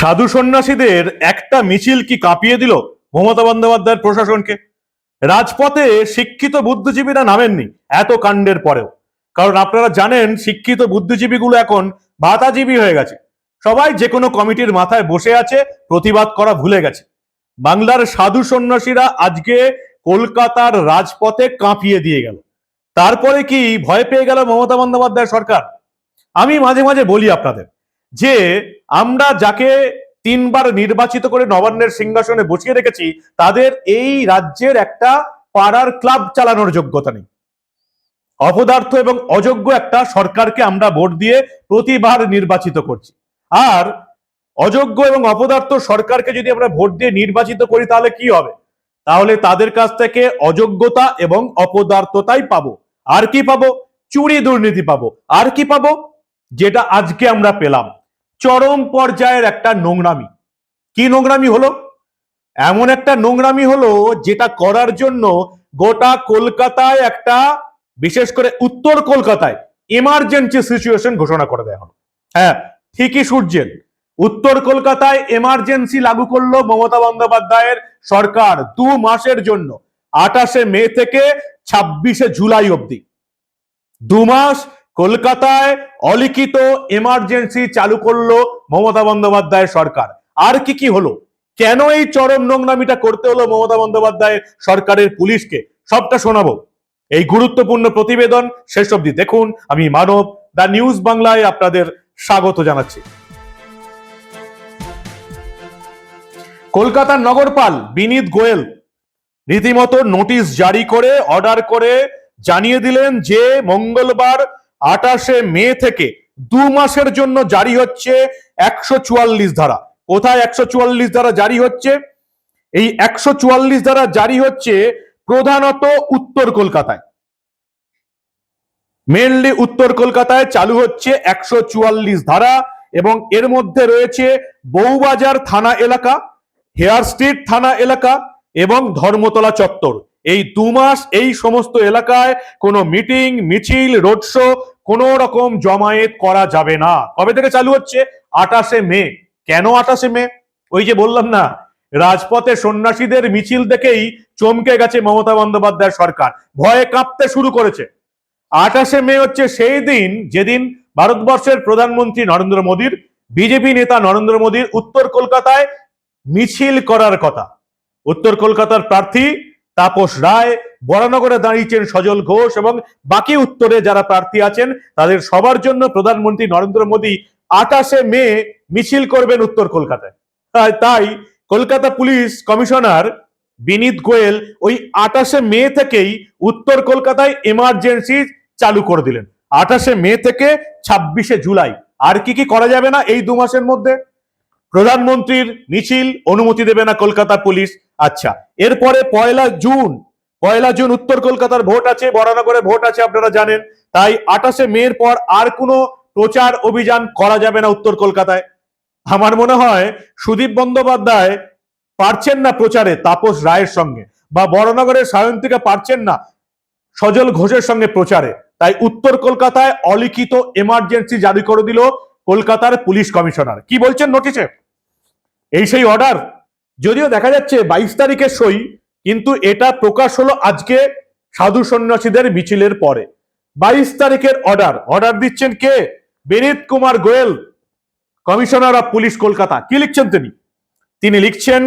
সাধু সন্ন্যাসীদের একটা মিছিল কি কাঁপিয়ে দিল মমতা বন্দ্যোপাধ্যায়ের প্রশাসনকে? রাজপথে শিক্ষিত বুদ্ধিজীবীরা নামেননি এত কাণ্ডের পরেও। কারণ আপনারা জানেন শিক্ষিত বুদ্ধিজীবীগুলো এখন ভাতাজীবী হয়ে গেছে। সবাই যে কোনো কমিটির মাথায় বসে আছে, প্রতিবাদ করা ভুলে গেছে। বাংলার সাধু সন্ন্যাসীরা আজকে কলকাতার রাজপথে কাঁপিয়ে দিয়ে গেল। তারপরে কি ভয় পেয়ে গেল মমতা বন্দ্যোপাধ্যায় সরকার? আমি মাঝে মাঝে বলি আপনাদের যে আমরা যাকে তিনবার নির্বাচিত করে নবান্নের সিংহাসনে বসিয়ে রেখেছি, তাদের এই রাজ্যের একটা পাড়ার ক্লাব চালানোর যোগ্যতা নেই। অপদার্থ এবং অযোগ্য একটা সরকারকে আমরা ভোট দিয়ে প্রতিবার নির্বাচিত করছি। আর অযোগ্য এবং অপদার্থ সরকারকে যদি আমরা ভোট দিয়ে নির্বাচিত করি, তাহলে কি হবে? তাহলে তাদের কাছ থেকে অযোগ্যতা এবং অপদার্থতাই পাবো। আর কি পাবো? চুরি দুর্নীতি পাবো। আর কি পাবো? যেটা আজকে আমরা পেলাম। চরম পর্যায়ের একটা নোংরামি। কি নোংরামি হলো? এমন একটা নোংরামি হলো যেটা করার জন্য গোটা কলকাতায় একটা, বিশেষ করে উত্তর কলকাতায় এমার্জেন্সি সিচুয়েশন ঘোষণা করে দেওয়া হলো। হ্যাঁ ঠিকই সূর্যেন উত্তর কলকাতায় এমার্জেন্সি লাগু করল মমতা বন্দ্যোপাধ্যায়ের সরকার দু মাসের জন্য, আঠাশে মে থেকে ছাব্বিশে জুলাই অবধি। দু মাস কলকাতায় অলিখিত এমার্জেন্সি চালু করল মমতা বন্দ্যোপাধ্যায় সরকার। আর কি কি হলো? কেন এই চরম নোংরামিটা করতে হলো মমতা বন্দ্যোপাধ্যায় সরকারের পুলিশকে? সবটা শোনাবো। এই গুরুত্বপূর্ণ প্রতিবেদন শেষ অবধি দেখুন। আমি মানব দা নিউজ বাংলায় আপনাদের স্বাগত জানাচ্ছি। কলকাতার নগরপাল বিনীত গোয়েল রীতিমতো নোটিশ জারি করে, অর্ডার করে জানিয়ে দিলেন যে মঙ্গলবার আঠাশে মে থেকে দু মাসের জন্য জারি হচ্ছে একশো চুয়াল্লিশ ধারা। কোথায় একশো চুয়াল্লিশ ধারা জারি হচ্ছে? এই একশো চুয়াল্লিশ ধারা জারি হচ্ছে প্রধানত উত্তর কলকাতায়। মেনলি উত্তর কলকাতায় চালু হচ্ছে একশো চুয়াল্লিশ ধারা এবং এর মধ্যে রয়েছে বউবাজার থানা এলাকা, হেয়ার স্ট্রিট থানা এলাকা এবং ধর্মতলা চত্বর। এই দু মাস এই সমস্ত এলাকায় কোনো মিটিং, মিছিল, রোড শো কোনো রকম জমায়েত করা যাবে না। কবে থেকে চালু হচ্ছে? আঠাশে মে। কেন আঠাশে মে? ওই যে বললাম না, রাজপথে সন্ন্যাসীদের মিছিল দেখেই চমকে গেছে মমতা বন্দ্যোপাধ্যায় সরকার। ভয়ে কাঁপতে শুরু করেছে। আঠাশে মে হচ্ছে সেই দিন যেদিন ভারতবর্ষের প্রধানমন্ত্রী নরেন্দ্র মোদীর, বিজেপি নেতা নরেন্দ্র মোদীর উত্তর কলকাতায় মিছিল করার কথা। উত্তর কলকাতার প্রার্থী তাপস রায় বরানগরে দাঁড়িয়েছেন সজল ঘোষ এবং বাকি উত্তরে যারা প্রার্থী আছেন, তাদের সবার জন্য প্রধানমন্ত্রী নরেন্দ্র মোদী আঠাশে মে মিছিল করবেন উত্তর কলকাতায়। তাই কলকাতা পুলিশ কমিশনার বিনীত গোয়েল ওই আঠাশে মে থেকেই উত্তর কলকাতায় এমার্জেন্সি চালু করে দিলেন। আঠাশে মে থেকে ছাব্বিশে জুলাই। আর কি কি করা যাবে না এই দু মাসের মধ্যে? প্রধানমন্ত্রীর মিছিল অনুমতি দেবে না কলকাতা পুলিশ। আচ্ছা এরপরে পয়লা জুন পয়লা জুন উত্তর কলকাতার ভোট আছে, বরানগরে ভোট আছে, আপনারা জানেন। তাই আঠাশে মের পর আর কোনো প্রচার অভিযান করা যাবে না উত্তর কলকাতায়। আমার মনে হয় সুদীপ বন্দ্যোপাধ্যায় পারছেন না প্রচারে তাপস রায়ের সঙ্গে, বা বড়নগরের সায়ন্তিকা পারছেন না সজল ঘোষের সঙ্গে প্রচারে। তাই উত্তর কলকাতায় অলিখিত এমার্জেন্সি জারি করে দিল কলকাতার পুলিশ কমিশনার। কি বলছেন নোটিশে এই সেই অর্ডার যদিও দেখা যাচ্ছে বাইশ তারিখের সই কিন্তু এটা প্রকাশ হলো আজকে সাধু সন্ন্যাসীদের মিছিলের পরে। বাইশ তারিখের অর্ডার অর্ডার দিচ্ছেন কে? Vineet Kumar Goel commissioner of police Kolkata. কি লিখছেন তিনি? তিনি লিখছেন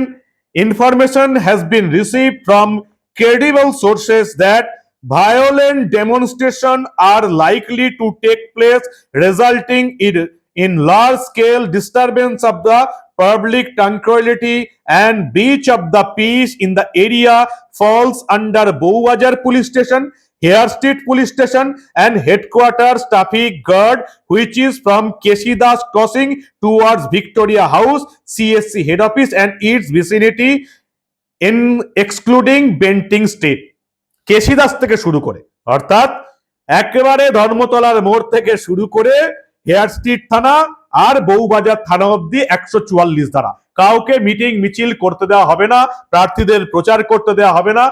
information has been receive from credible sources that violent demonstration are likely to take place resulting in, in large scale disturbance the public tranquility and breach of the peace in the area falls under Boubajar police station Hare Street police station and headquarters traffic guard which is from Keshidas crossing towards Victoria House CSC head office and its vicinity in excluding Benting Street কেশিদাস থেকে শুরু করে অর্থাৎ একেবারে ধর্মতলার মোড় থেকে শুরু করে হেয়ার স্ট্রিট থানা আর বউবাজার থানা অব্দি একশো চুয়াল্লিশ ধারা। কাউকে মিটিং মিছিল করতে দেওয়া হবে না, প্রার্থীদের প্রচার করতে দেওয়া হবে না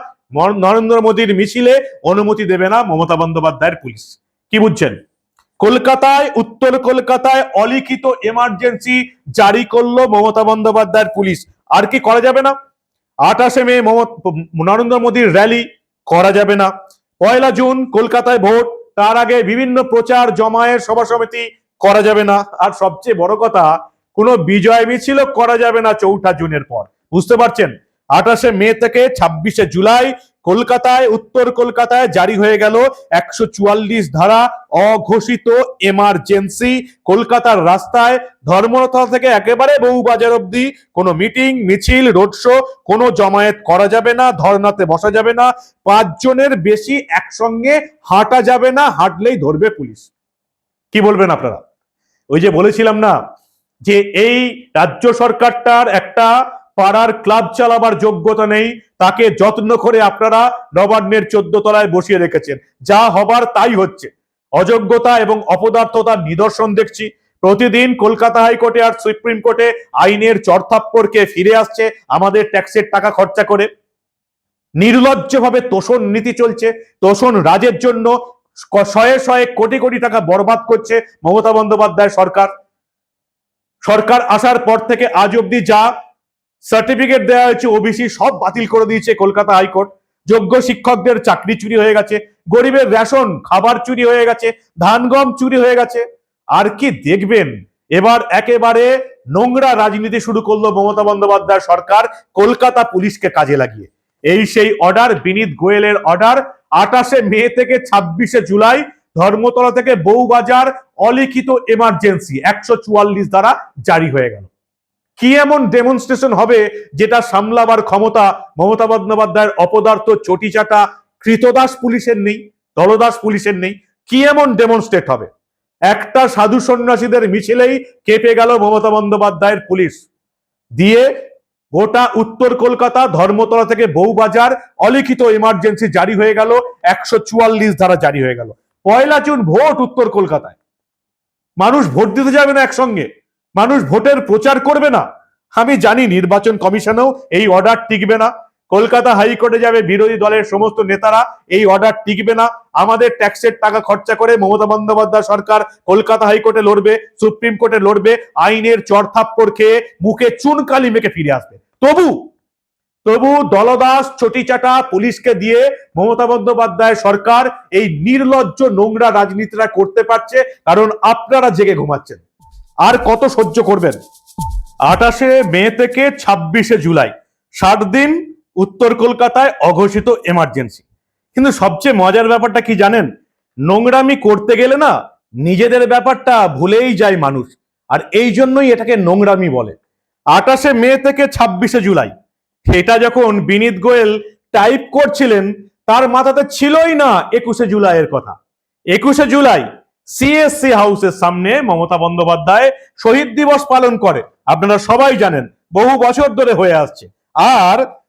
নরেন্দ্র মোদীর মিছিলে অনুমতি দেবে না মমতা বন্দ্যোপাধ্যায়ের পুলিশ। কি বুঝছেন? কলকাতায়, উত্তর কলকাতায় অলিখিত এমার্জেন্সি জারি করল মমতা বন্দ্যোপাধ্যায়ের পুলিশ। আর কি করা যাবে না? আঠাশে মে নরেন্দ্র মোদীর র্যালি করা যাবে না। পয়লা জুন কলকাতায় ভোট, তার আগে বিভিন্ন প্রচার জমায়ের সভা সমিতি করা যাবে না। আর সবচেয়ে বড় কথা, কোনো বিজয় মিছিল করা যাবে না চৌঠা জুনের পর। বুঝতে পারছেন? আঠাশে মে থেকে ছাব্বিশে জুলাই কলকাতায়, উত্তর কলকাতায় জারি হয়ে গেল একশো চুয়াল্লিশ ধারা অঘোষিত এমার্জেন্সি কলকাতার রাস্তায় ধর্মতলা থেকে একেবারে বউবাজার অব্দি কোনো মিটিং মিছিল রোড শো কোনো জমায়েত করা যাবে না, ধর্নাতে বসা যাবে না। পাঁচজনের বেশি একসঙ্গে হাঁটা যাবে না, হাঁটলেই ধরবে পুলিশ। কি বলবেন আপনারা? ওই যে বলেছিলাম না, যে এই রাজ্য সরকারটার একটা পাড়ার ক্লাব চালাবার যোগ্যতা নেই, তাকে যত্ন করে আপনারা নবান্নের চোদ্দ তলায় বসিয়ে রেখেছেন। যা হবার তাই হচ্ছে। অযোগ্যতা এবং অপদার্থতার নিদর্শন দেখছি। প্রতিদিন কলকাতা হাইকোর্টে আর সুপ্রিম কোর্টে আইনের চরথাপ্পড়কে ফিরে আসছে আমাদের ট্যাক্সের টাকা খরচা করে। নির্লজ্জভাবে তোষণ নীতি চলছে। তোষণ রাজের জন্য শয়ে শয়ে কোটি কোটি টাকা বরবাদ করছে মমতা বন্দ্যোপাধ্যায় সরকার। সরকার আসার পর থেকে আজ অব্দি যা সার্টিফিকেট দেওয়া হয়েছে ওবিসি সব বাতিল করে দিয়েছে কলকাতা হাইকোর্ট। যোগ্য শিক্ষকদের চাকরি চুরি হয়ে গেছে, গরিবের রেশন, খাবার চুরি হয়ে গেছে, ধান, গম চুরি হয়ে গেছে। আর কি দেখবেন? এবার একেবারে নোংরা রাজনীতি শুরু করল মমতা বন্দ্যোপাধ্যায় সরকার কলকাতা পুলিশকে কাজে লাগিয়ে। এই সেই অর্ডার বিনীত গোয়েলের অর্ডার আঠাশে মে থেকে ছাব্বিশে জুলাই, ধর্মতলা থেকে বউবাজার, অলিখিত এমার্জেন্সি একশো চুয়াল্লিশ দ্বারা জারি হয়ে গেল। কি এমন ডেমনস্ট্রেশন হবে যেটা সামলাবার ক্ষমতা মমতা বন্দ্যোপাধ্যায়ের অপদার্থ চটিচাটা কৃতদাস পুলিশের নেই, দলদাস পুলিশের নেই? কি এমন ডেমনস্ট্রেট হবে? একটা সাধু সন্ন্যাসীদের মিছিলেই কেঁপে গেল মমতা বন্দ্যোপাধ্যায়ের পুলিশ। দিয়ে গোটা উত্তর কলকাতা ধর্মতলা থেকে বউবাজার অলিখিত ইমার্জেন্সি জারি হয়ে গেল, একশো চুয়াল্লিশ ধারা জারি হয়ে গেল। পয়লা জুন ভোট উত্তর কলকাতায়। মানুষ ভোট দিতে যাবে না একসঙ্গে। মানুষ ভোটের প্রচার করবে না। আমি জানি নির্বাচন কমিশনেও এই অর্ডার টিকবে না। কলকাতা হাইকোর্টে যাবে, বিরোধী দলের সমস্ত নেতারা, এই অর্ডার টিকবে না। আমাদের ট্যাক্সের টাকা খরচা করে মমতা বন্দ্যোপাধ্যায় সরকার কলকাতা হাইকোর্টে লড়বে, সুপ্রিম কোর্টে লড়বে, আইনের চড়থাপ্পড় খেয়ে মুখে চুনকালি মেখে ফিরে আসবে। তবু তবু দলদাস, চটিচাটা পুলিশকে দিয়ে মমতা বন্দ্যোপাধ্যায় সরকার এই নির্লজ্জ নোংরা রাজনীতিটা করতে পারছে, কারণ আপনারা জেগে ঘুমাচ্ছেন। আর কত সহ্য করবেন? আঠাশে মে থেকে ছাব্বিশে জুলাই, ষাট দিন উত্তর কলকাতায় অঘোষিত এমার্জেন্সি কিন্তু সবচেয়ে মজার ব্যাপারটা কি জানেন? নোংরামি করতে গেলে না নিজেদের ব্যাপারটা ভুলেই যায় মানুষ। আর এই জন্যই এটাকে নোংরামি বলে। আঠাশে মে থেকে ছাব্বিশে জুলাই। এটা যখন বিনীত গোয়েল টাইপ করছিলেন, তার মাথাতে ছিলই না একুশে জুলাইয়ের কথা। একুশে জুলাই সিএসসি হাউসের সামনে মমতা বন্দ্যোপাধ্যায় শহীদ দিবস পালন করে। আপনারা সবাই জানেন, বহু বছর ধরে হয়ে আসছে। আর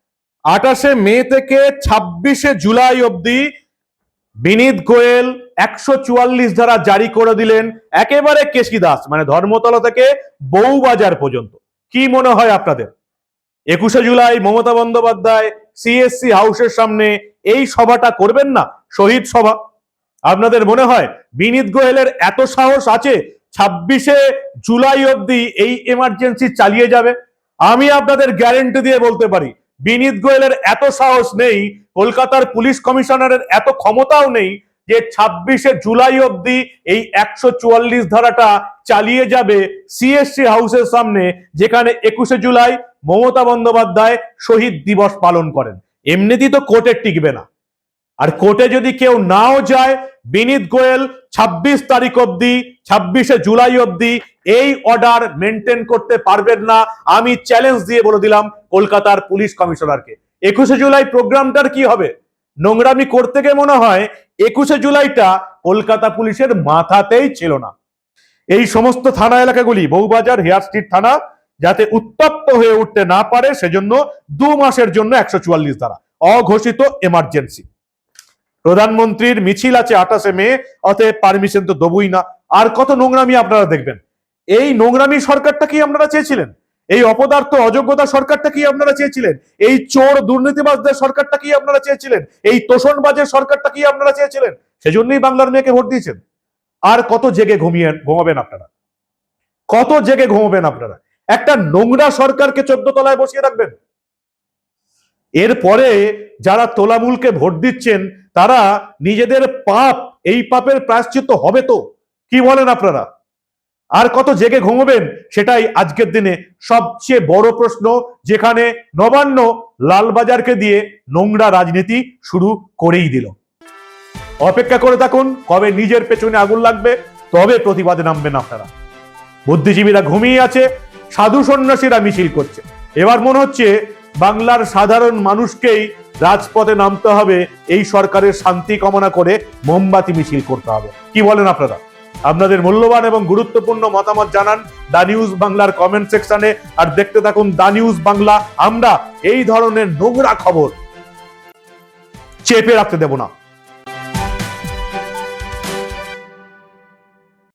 আঠাশে মে থেকে ছাব্বিশে জুলাই অবধি বিনীত গোয়েল একশো চুয়াল্লিশ ধারা জারি করে দিলেন একেবারে কেশি দাস মানে ধর্মতলা থেকে বউবাজার পর্যন্ত। কি মনে হয় আপনাদের? একুশে জুলাই মমতা বন্দ্যোপাধ্যায় সিএসসি হাউসের সামনে এই সভাটা করবেন না? শহীদ সভা। আপনাদের মনে হয় বিনীত গোয়েলের এত সাহস আছে ছাব্বিশে জুলাই অবধি এই এমার্জেন্সি চালিয়ে যাবে? আমি আপনাদের গ্যারেন্টি দিয়ে বলতে পারি বিনীত গোয়েলের এত সাহস নেই, কলকাতার পুলিশ কমিশনারের এত ক্ষমতাও নেই যে ছাব্বিশে জুলাই অবধি এই একশো চুয়াল্লিশ ধারাটা চালিয়ে যাবে সিএসসি হাউসের সামনে, যেখানে একুশে জুলাই মমতা বন্দ্যোপাধ্যায় শহীদ দিবস পালন করেন। এমনিতেই তো কোর্টে টিকবে না। আর কোর্টে যদি কেউ নাও যায় বিনীত গোয়েল ছাব্বিশ তারিখ অবধি, ছাব্বিশে জুলাই অবধি এই অর্ডার মেনটেন করতে পারবেন না। আমি চ্যালেঞ্জ দিয়ে বলে দিলাম কলকাতার পুলিশ কমিশনারকে। একুশে জুলাই প্রোগ্রামটার কি হবে? নোংরামি করতে গিয়ে মনে হয় একুশে জুলাইটা কলকাতা পুলিশের মাথাতেই ছিল না। এই সমস্ত থানা এলাকাগুলি, বউবাজার, হেয়ার স্ট্রিট থানা, যাতে উত্তপ্ত হয়ে উঠতে না পারে, সেজন্য দু মাসের জন্য একশো চুয়াল্লিশ দ্বারা অঘোষিত এমার্জেন্সি প্রধানমন্ত্রীর মিছিল আছে আঠাশে মে, অতএব পারমিশন তো দেবই না। আর কত নোংরামি আপনারা দেখবেন? এই নোংরামি সরকারটা কি আপনারা চেয়েছিলেন? এই অপদার্থ, অযোগ্যতা সরকারটা কি আপনারা চেয়েছিলেন? এই চোর, দুর্নীতিবাজদের সরকারটা কি আপনারা চেয়েছিলেন? এই তোষণবাজের সরকারটা কি আপনারা চেয়েছিলেন? সেজন্যই বাংলার মেয়েকে ভোট দিয়েছেন। আর কত জেগে ঘুমিয়ে, ঘুমাবেন আপনারা? কত জেগে ঘুমাবেন আপনারা? একটা নোংরা সরকারকে চোদ্দ তলায় বসিয়ে রাখবেন। এরপরে যারা তোলামূলকে ভোট দিচ্ছেন, তারা নিজেদের পাপ, এই পাপের প্রায়শ্চিত্ত হবে তো? কি বলেন আপনারা? আর কত জেগে ঘুমোবেন? সেটাই আজকের দিনে সবচেয়ে বড় প্রশ্ন, যেখানে নবান্ন লালবাজারকে দিয়ে নোংরা রাজনীতি শুরু করেই দিল। অপেক্ষা করে থাকুন, কবে নিজের পেছনে আগুন লাগবে, তবে প্রতিবাদে নামবেন আপনারা। বুদ্ধিজীবীরা ঘুমিয়ে আছে, সাধু সন্ন্যাসীরা মিছিল করছে। এবার মনে হচ্ছে বাংলার সাধারণ মানুষকেই রাজপথে নামতে হবে, এই সরকারের শান্তি কামনা করে মোমবাতি মিছিল করতে হবে। কি বলেন আপনারা? আপনাদের মূল্যবান এবং গুরুত্বপূর্ণ মতামত জানান দা নিউজ বাংলার কমেন্ট সেকশনে, আর দেখতে থাকুন দা নিউজ বাংলা। আমরা এই ধরনের নোংরা খবর চেপে রাখতে দেব না।